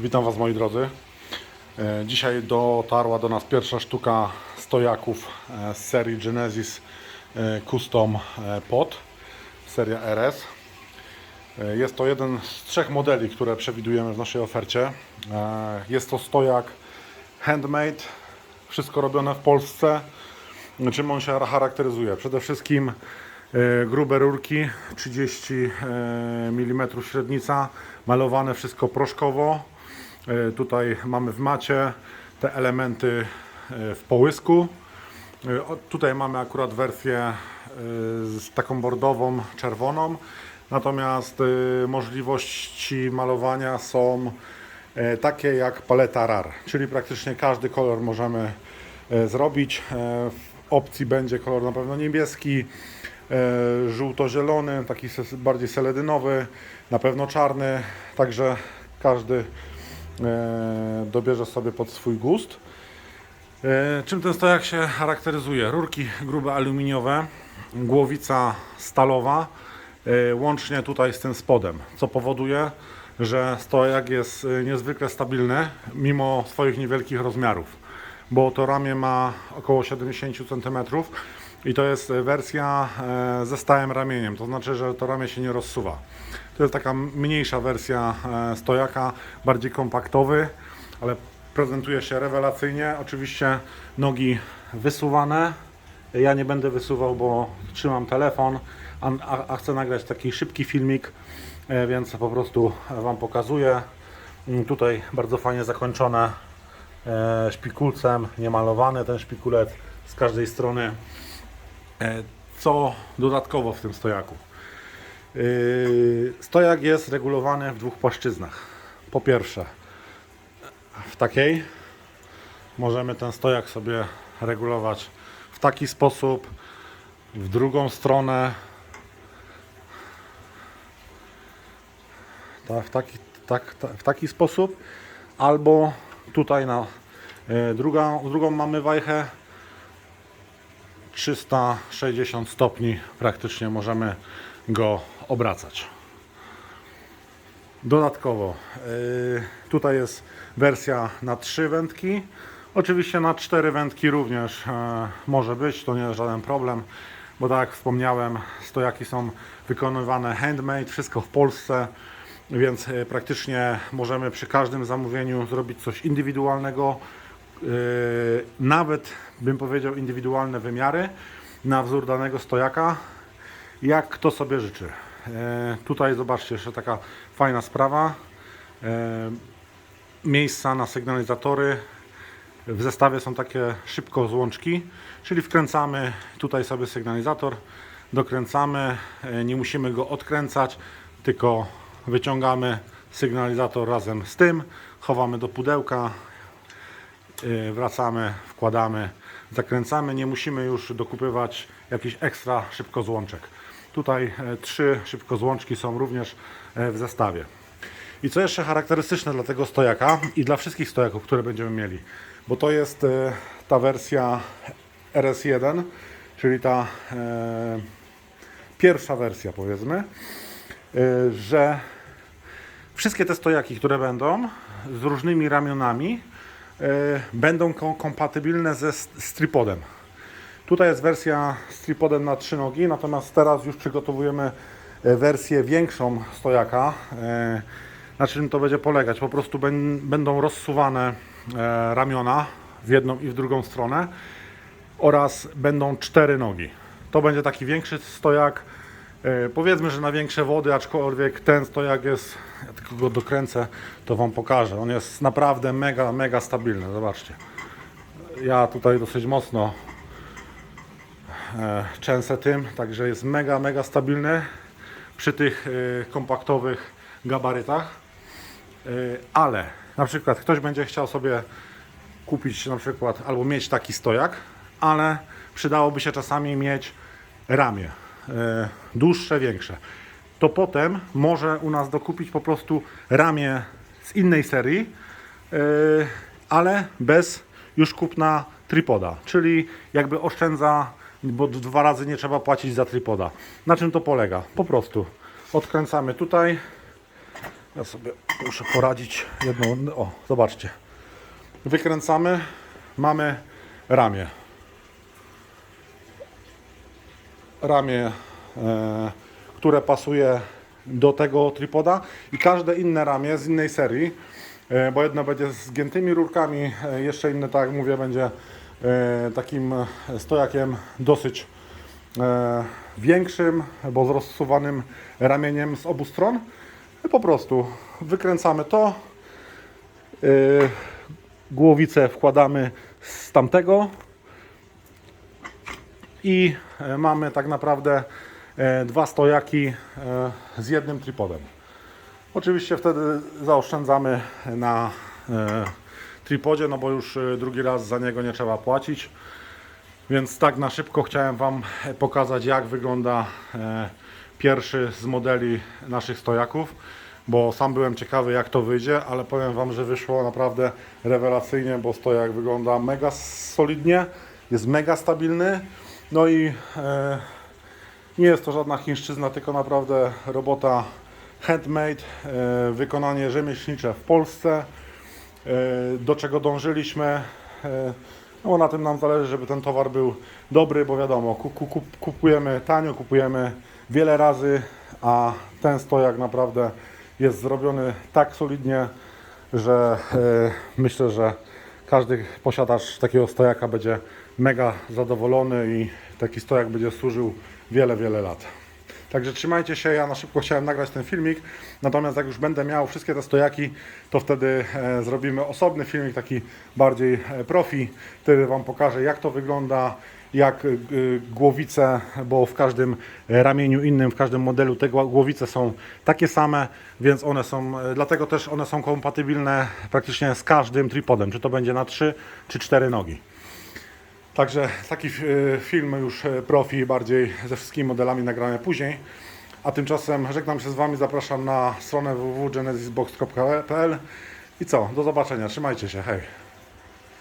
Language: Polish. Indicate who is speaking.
Speaker 1: Witam Was moi drodzy. E, Dzisiaj dotarła do nas pierwsza sztuka stojaków e, z serii Genesis e, Custom Pod, seria RS. Jest to jeden z trzech modeli, które przewidujemy w naszej ofercie. Jest to stojak handmade, wszystko robione w Polsce. Czym on się charakteryzuje? Przede wszystkim grube rurki, 30 mm średnica, malowane wszystko proszkowo. E, Tutaj mamy w macie te elementy e, w połysku. E, Tutaj mamy akurat wersję z taką bordową, czerwoną. Natomiast możliwości malowania są takie jak paleta RAR, czyli praktycznie każdy kolor możemy zrobić. W opcji będzie kolor na pewno niebieski, żółto-zielony, taki bardziej seledynowy, na pewno czarny, także każdy dobierze sobie pod swój gust. E, Czym ten stojak się charakteryzuje? Rurki grube aluminiowe, głowica stalowa, e, łącznie tutaj z tym spodem, co powoduje, że stojak jest e, niezwykle stabilny mimo swoich niewielkich rozmiarów, bo to ramię ma około 70 cm i to jest wersja e, ze stałym ramieniem, to znaczy, że to ramię się nie rozsuwa. To jest taka mniejsza wersja e, stojaka, bardziej kompaktowy, ale prezentuje się rewelacyjnie. Oczywiście nogi wysuwane. Ja nie będę wysuwał, bo trzymam telefon, a, a, chcę nagrać taki szybki filmik, e, więc po prostu Wam pokazuję. Mm, Tutaj bardzo fajnie zakończone e, szpikulcem, niemalowany ten szpikulec z każdej strony. E, Co dodatkowo w tym stojaku? Yy, Stojak jest regulowany w dwóch płaszczyznach. Po pierwsze, w takiej możemy ten stojak sobie regulować w taki sposób, w drugą stronę, w, taki, tak, ta- w taki sposób, albo tutaj na yy, druga, drugą mamy wajchę 360 stopni praktycznie możemy go obracać. Dodatkowo yy, tutaj jest wersja na trzy wędki. Oczywiście na cztery wędki również e, może być, to nie jest żaden problem, bo tak jak wspomniałem, stojaki są wykonywane handmade, wszystko w Polsce, więc e, praktycznie możemy przy każdym zamówieniu zrobić coś indywidualnego, nawet bym powiedział indywidualne wymiary na wzór danego stojaka, jak kto sobie życzy. Yy, Tutaj zobaczcie jeszcze taka fajna sprawa. Yy, Miejsca na sygnalizatory. W zestawie są takie szybko złączki, czyli wkręcamy tutaj sobie sygnalizator, dokręcamy, nie musimy go odkręcać, tylko wyciągamy sygnalizator razem z tym, chowamy do pudełka, wracamy, wkładamy, zakręcamy. Nie musimy już dokupywać jakichś ekstra szybkozłączek. Tutaj e, trzy szybkozłączki są również e, w zestawie. I co jeszcze charakterystyczne dla tego stojaka i dla wszystkich stojaków, które będziemy mieli, bo to jest e, ta wersja RS1, czyli ta e, pierwsza wersja powiedzmy, e, że wszystkie te stojaki, które będą z różnymi ramionami, będą ko- kompatybilne ze s- z tripodem. Tutaj jest wersja z tripodem na trzy nogi, natomiast teraz już przygotowujemy e, wersję większą stojaka. E, Na czym to będzie polegać? Po prostu będą rozsuwane e, ramiona w jedną i w drugą stronę oraz będą cztery nogi. To będzie taki większy stojak. E, Powiedzmy, że na większe wody, aczkolwiek ten stojak jest, ja tylko go dokręcę, to Wam pokażę. On jest naprawdę mega, mega stabilny. Zobaczcie. Ja tutaj dosyć mocno e, trzęsę tym, także jest mega, mega stabilny przy tych e, kompaktowych gabarytach. E, Ale na przykład ktoś będzie chciał sobie kupić na przykład albo mieć taki stojak, ale przydałoby się czasami mieć ramię e, dłuższe, większe. To potem może u nas dokupić po prostu ramię z innej serii, e, ale bez już kupna tripoda, czyli jakby oszczędza, bo dwa razy nie trzeba płacić za tripoda. Na czym to polega? Po prostu odkręcamy tutaj, Ja sobie muszę poradzić jedną. O, zobaczcie. Wykręcamy, mamy ramię. Ramię, e, które pasuje do tego tripoda i każde inne ramię z innej serii, e, bo jedno będzie z giętymi rurkami, e, jeszcze inne, tak jak mówię, będzie takim stojakiem dosyć większym, bo z rozsuwanym ramieniem z obu stron. I po prostu wykręcamy to, głowicę wkładamy z tamtego i e, mamy tak naprawdę e, dwa stojaki e, z jednym tripodem. Oczywiście wtedy zaoszczędzamy na tripodzie, no bo już drugi raz za niego nie trzeba płacić. Więc tak na szybko chciałem Wam pokazać jak wygląda pierwszy z modeli naszych stojaków, bo sam byłem ciekawy jak to wyjdzie, ale powiem Wam, że wyszło naprawdę rewelacyjnie, bo stojak wygląda mega solidnie, jest mega stabilny, no i e, nie jest to żadna chińszczyzna, tylko naprawdę robota handmade, e, wykonanie rzemieślnicze w Polsce, e, do czego dążyliśmy. e, No na tym nam zależy, żeby ten towar był dobry, bo wiadomo, ku- ku- kup- kupujemy tanio, kupujemy wiele razy, a ten stojak naprawdę jest zrobiony tak solidnie, że e, myślę, że każdy posiadacz takiego stojaka będzie mega zadowolony i taki stojak będzie służył wiele, wiele lat. Także trzymajcie się, ja na szybko chciałem nagrać ten filmik, natomiast jak już będę miał wszystkie te stojaki, to wtedy e, zrobimy osobny filmik, taki bardziej e, profi, wtedy Wam pokażę jak to wygląda, jak e, głowice, bo w każdym ramieniu innym, w każdym modelu te głowice są takie same, więc one są, dlatego też one są kompatybilne praktycznie z każdym tripodem, czy to będzie na 3 czy 4 nogi. Także taki e, film już e, profi, bardziej ze wszystkimi modelami nagramy później. A tymczasem żegnam się z Wami, zapraszam na stronę www.genesisbox.pl i co, do zobaczenia, trzymajcie się, hej!